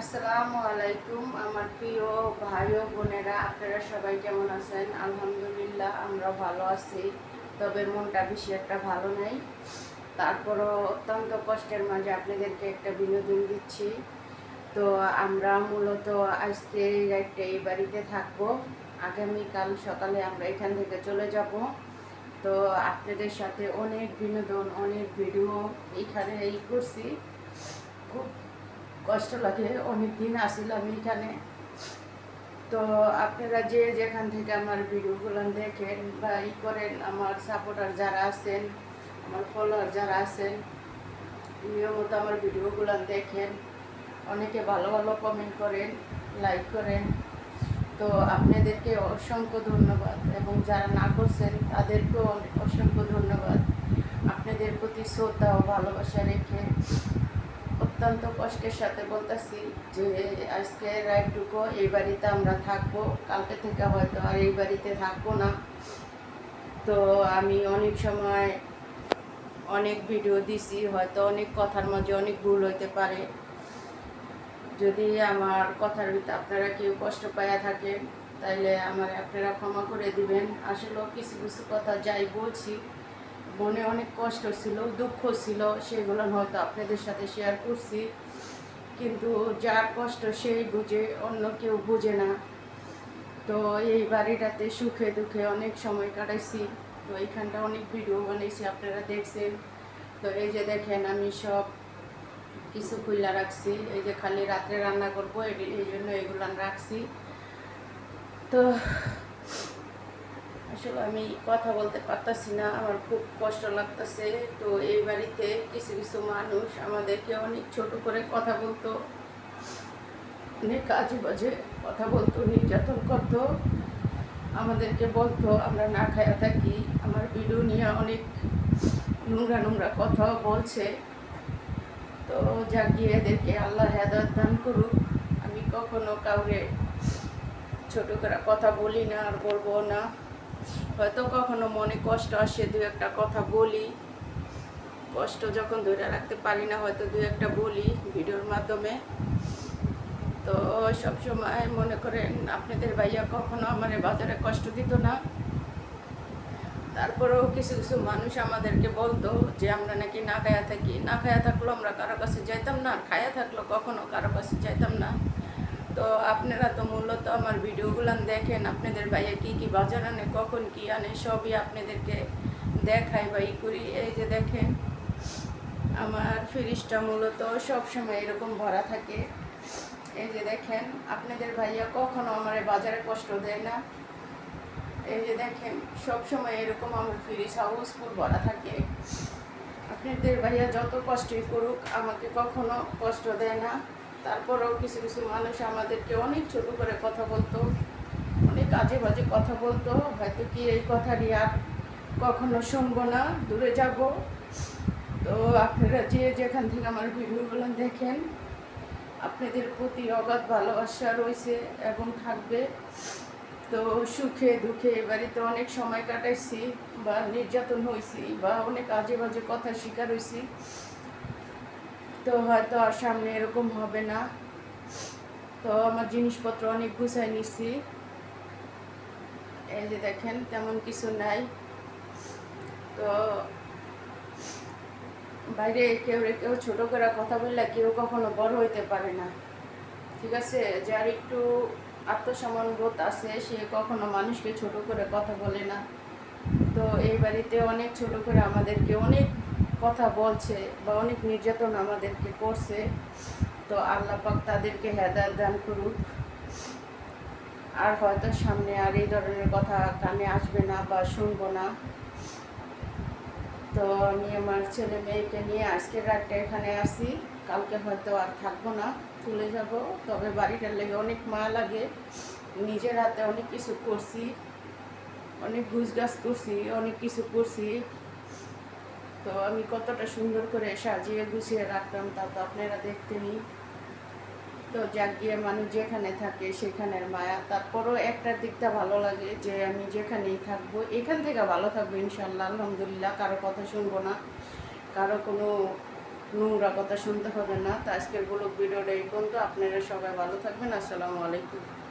আসসালামু আলাইকুম, আমার প্রিয় ভাই ও বোনেরা, আপনারা সবাই কেমন আছেন? আলহামদুলিল্লাহ, আমরা ভালো আছি, তবে মনটা বেশি একটা ভালো নাই। তারপরও অত্যন্ত কষ্টের মাঝে আপনাদেরকে একটা বিনোদন দিচ্ছি। তো আমরা মূলত আজকে এই এই বাড়িতে থাকব। আগামীকাল সকালে আমরা এখান থেকে চলে যাব। তো আপনাদের সাথে অনেক বিনোদন, অনেক ভিডিও এখানে এই করছি। খুব কষ্ট লাগে, অনেক দিন আসিলাম এখানে। তো আপনারা যে যেখান থেকে আমার ভিডিওগুলো দেখেন বা ই করেন, আমার সাপোর্টার যারা আছেন, আমার ফলোয়ার যারা আছেন, নিয়মিত আমার ভিডিওগুলো দেখেন। অনেকে ভালো ভালো কমেন্ট করেন লাইক করেন। তো আপনাদেরকে অসংখ্য ধন্যবাদ এবং যারা না করছেন, তাদেরকেও অনেক অসংখ্য ধন্যবাদ। আপনাদের প্রতি শ্রদ্ধা ও ভালোবাসা রেখে অত্যন্ত কষ্টের সাথে বলতেছি যে, আজকে রাইডটুকু এই বাড়িতে আমরা থাকব। কালকে থেকে হয়তো আর এই বাড়িতে থাকব না। তো আমি অনেক সময় অনেক ভিডিও দিছি, হয়তো অনেক কথার মাঝে অনেক ভুল হইতে পারে। যদি আমার কথার ভিতরে আপনারা কেউ কষ্ট পাইয়া থাকেন তাইলে আমার আপনারা ক্ষমা করে দিবেন। আসলেও কিছু কিছু কথা যাই বলছি। মনে অনেক কষ্ট ছিল, দুঃখ ছিল, সেগুলো হয়তো আপনাদের সাথে শেয়ার করছি। কিন্তু যার কষ্ট সেই বুঝে, অন্য কেউ বুঝে না। তো এই বাড়িটাতে সুখে দুঃখে অনেক সময় কাটাইছি। তো এইখানটা অনেক ভিডিও বানিয়েছি আপনারা দেখছেন। তো এই যে দেখেন, আমি সব কিছু খুললা রাখছি। এই যে খালি রাত্রে রান্না করব এই- জন্য এগুলো রাখছি। তো আসলে আমি কথা বলতে পারতাছি না, আমার খুব কষ্ট লাগতেছে। তো এই বাড়িতে কিছু কিছু মানুষ আমাদেরকে অনেক ছোট করে কথা বলতো, অনেক কাজে বাজে কথা বলতো, নির্যাতন করতো, আমাদেরকে বলতো, আমরা না খায়া থাকি, আমার ভিডিও নিয়ে অনেক নোংরা নোংরা কথাও বলছে। তো যা গিয়ে এদেরকে আল্লাহ হেদায়ত দান করুক। আমি কখনো কাউরে ছোট করে কথা বলি না আর বলব না। হয়তো কখনো মনে কষ্ট আসে, দু একটা কথা বলি। কষ্ট যখন ধরে রাখতে পারি না, হয়তো দু একটা বলি ভিডিওর মাধ্যমে। তো সব সময় মনে করেন, আপনাদের ভাইয়া কখনো আমার বাজারে কষ্ট দিত না। তারপরেও কিছু কিছু মানুষ আমাদেরকে বলতো যে, আমরা নাকি না খায়া থাকি। না খায়া থাকলেও আমরা কারও কাছে যাইতাম না খায়া থাকল কখনো কারও কাছে যাইতাম না। তো আপনারা তো মূলত আমার ভিডিওগুলো দেখেন, আপনাদের ভাইয়া কী কী বাজার আনে, কখন কী আনে, সবই আপনাদেরকে দেখাই বা ই করি। এই যে দেখেন, আমার ফ্রিজটা মূলত সবসময় এরকম ভরা থাকে। এই যে দেখেন, আপনাদের ভাইয়া কখনো আমার বাজারে কষ্ট দেয় না। এই যে দেখেন, সবসময় এরকম আমার ফ্রিজ হাউসফুল ভরা থাকে। আপনাদের ভাইয়া যত কষ্টই করুক, আমাকে কখনো কষ্ট দেয় না। তারপরেও কিছু কিছু মানুষ আমাদেরকে অনেক ছোট করে কথা বলতো, অনেক আজে বাজে কথা বলতো, হয়তো কি এই কথাটি আর কখনো শুনব না, দূরে যাব। তো আপনারা যে যেখান থেকে আমার ভিডিওগুলো দেখেন, আপনাদের প্রতি অগাধ ভালোবাসা রয়েছে এবং থাকবে। তো সুখে দুঃখে বাড়িতে অনেক সময় কাটাইছি বা নির্যাতন হয়েছি বা অনেক আজে বাজে কথা শিকার হয়েছি তো হয়তো আর সামনে এরকম হবে না। তো আমার জিনিসপত্র অনেক গুছাই নিছি। এই যে দেখেন, তেমন কিছু নাই। তো বাইরে কেউ কেউ ছোট করে কথা বললে কেউ কখনো বড় হইতে পারে না। ঠিক আছে? যার একটু আত্মসম্মান বোধ আছে, সে কখনো মানুষকে ছোট করে কথা বলে না। তো এই বাড়িতে অনেক ছোট করে আমাদেরকে অনেক কথা বলছে বা অনেক নির্যাতন আমাদেরকে করছে, তো আল্লাহ পাক তাদেরকে হেদায়ত দান করুক। আর হয়তো সামনে আর এই ধরনের কথা কানে আসবে না বা শুনব না। তো আমি আমার ছেলে মেয়েকে নিয়ে আজকে রাতটা এখানে আসি। কালকে হয়তো আর থাকব না, চলে যাব। তবে বাড়িটার লেগে অনেক মা লাগে। নিজের হাতে অনেক কিছু করছি, অনেক ঘুষ গাছ করছি, অনেক কিছু করছি। তো আমি কতটা সুন্দর করে সাজিয়ে গুছিয়ে রাখতাম তা তো আপনারা দেখতেনি তো যাক গিয়ে মানুষ যেখানে থাকে সেখানের মায়া। তারপরও একটা দিকটা ভালো লাগে যে আমি যেখানেই থাকব, এখান থেকে ভালো থাকব ইনশাল্লাহ, আলহামদুলিল্লাহ, কারও কথা শুনব না। কারও কোনো নোংরা কথা শুনতে হবে না। তো আজকের ব্লগ ভিডিওটা এই পর্যন্ত। আপনারা সবাই ভালো থাকবেন। আসসালামু আলাইকুম।